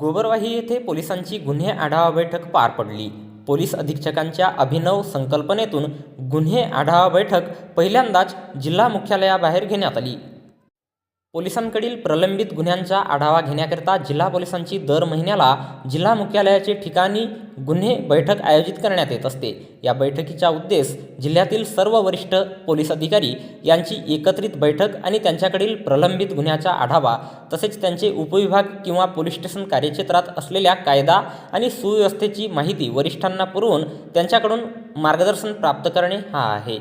गोबरवाही येथे पोलिसांची गुन्हे आढावा बैठक पार पडली. पोलीस अधीक्षकांच्या अभिनव संकल्पनेतून गुन्हे आढावा बैठक पहिल्यांदाच जिल्हा मुख्यालयाबाहेर घेण्यात आली. पोलिसांकडील प्रलंबित गुन्ह्यांचा आढावा घेण्याकरिता जिल्हा पोलिसांची दर महिन्याला जिल्हा मुख्यालयाचे ठिकाणी गुन्हे बैठक आयोजित करण्यात येत असते. या बैठकीचा उद्देश जिल्ह्यातील सर्व वरिष्ठ पोलीस अधिकारी यांची एकत्रित बैठक आणि त्यांच्याकडील प्रलंबित गुन्ह्याचा आढावा तसेच त्यांचे उपविभाग किंवा पोलीस स्टेशन कार्यक्षेत्रात असलेल्या कायदा आणि सुव्यवस्थेची माहिती वरिष्ठांना पुरवून त्यांच्याकडून मार्गदर्शन प्राप्त करणे हा आहे.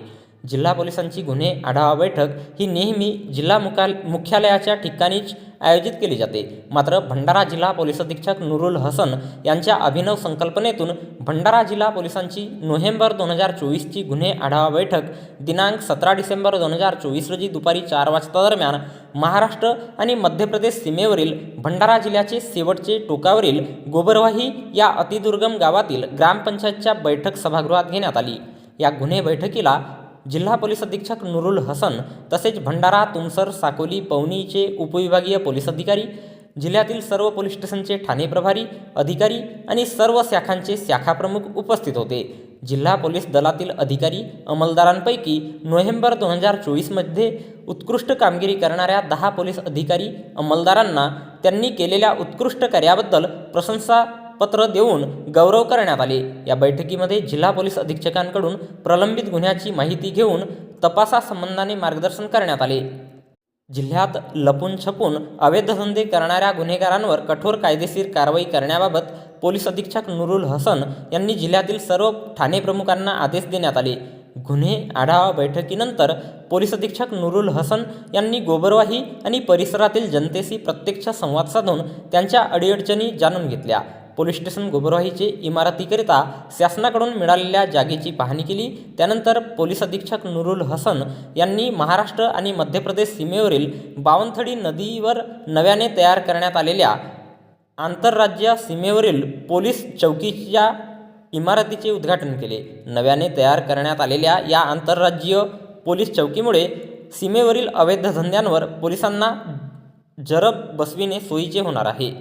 जिल्हा पोलिसांची गुन्हे आढावा बैठक ही नेहमी जिल्हा मुका मुख्यालयाच्या ठिकाणीच आयोजित केली जाते. मात्र भंडारा जिल्हा पोलीस अधीक्षक नुरुल हसन यांच्या अभिनव संकल्पनेतून भंडारा जिल्हा पोलिसांची नोव्हेंबर दोन हजार चोवीसची गुन्हे आढावा बैठक दिनांक सतरा डिसेंबर दोन हजार चोवीस रोजी दुपारी चार वाजता दरम्यान महाराष्ट्र आणि मध्य प्रदेश सीमेवरील भंडारा जिल्ह्याचे शेवटचे टोकावरील गोबरवाही या अतिदुर्गम गावातील ग्रामपंचायतच्या बैठक सभागृहात घेण्यात आली. या गुन्हे बैठकीला जिल्हा पोलीस अधीक्षक नुरुल हसन तसेच भंडारा तुमसर साकोली पवनीचे उपविभागीय पोलीस अधिकारी जिल्ह्यातील सर्व पोलीस स्टेशनचे ठाणे प्रभारी अधिकारी आणि सर्व शाखांचे शाखाप्रमुख उपस्थित होते. जिल्हा पोलीस दलातील अधिकारी अंमलदारांपैकी नोव्हेंबर दोन हजार चोवीसमध्ये उत्कृष्ट कामगिरी करणाऱ्या दहा पोलीस अधिकारी अंमलदारांना त्यांनी केलेल्या उत्कृष्ट कार्याबद्दल प्रशंसा पत्र देऊन गौरव करण्यात आले. या बैठकीमध्ये जिल्हा पोलीस अधीक्षकांकडून प्रलंबित गुन्ह्याची माहिती घेऊन तपासासंबंधाने मार्गदर्शन करण्यात आले. जिल्ह्यात लपून छपून अवैध धंदे करणाऱ्या गुन्हेगारांवर कठोर कायदेशीर कारवाई करण्याबाबत पोलीस अधीक्षक नुरुल हसन यांनी जिल्ह्यातील सर्व ठाणे प्रमुखांना आदेश देण्यात आले. गुन्हे आढावा बैठकीनंतर पोलीस अधीक्षक नुरुल हसन यांनी गोबरवाही आणि परिसरातील जनतेशी प्रत्यक्ष संवाद साधून त्यांच्या अडीअडचणी जाणून घेतल्या. पोलीस स्टेशन गोबरवाहीचे इमारतीकरिता शासनाकडून मिळालेल्या जागेची पाहणी केली. त्यानंतर पोलीस अधीक्षक नुरुल हसन यांनी महाराष्ट्र आणि मध्य प्रदेश सीमेवरील बावनथडी नदीवर नव्याने तयार करण्यात आलेल्या आंतरराज्य सीमेवरील पोलीस चौकीच्या इमारतीचे उद्घाटन केले. नव्याने तयार करण्यात आलेल्या या आंतरराज्यीय पोलीस चौकीमुळे सीमेवरील अवैध धंद्यांवर पोलिसांना जरब बसविणे सोयीचे होणार आहे.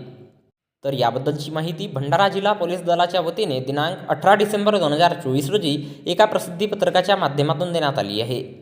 तर याबद्दलची माहिती भंडारा जिल्हा पोलीस दलाच्या वतीने दिनांक अठरा डिसेंबर दोन हजार चोवीस रोजी एका प्रसिद्धीपत्रकाच्या माध्यमातून देण्यात आली आहे.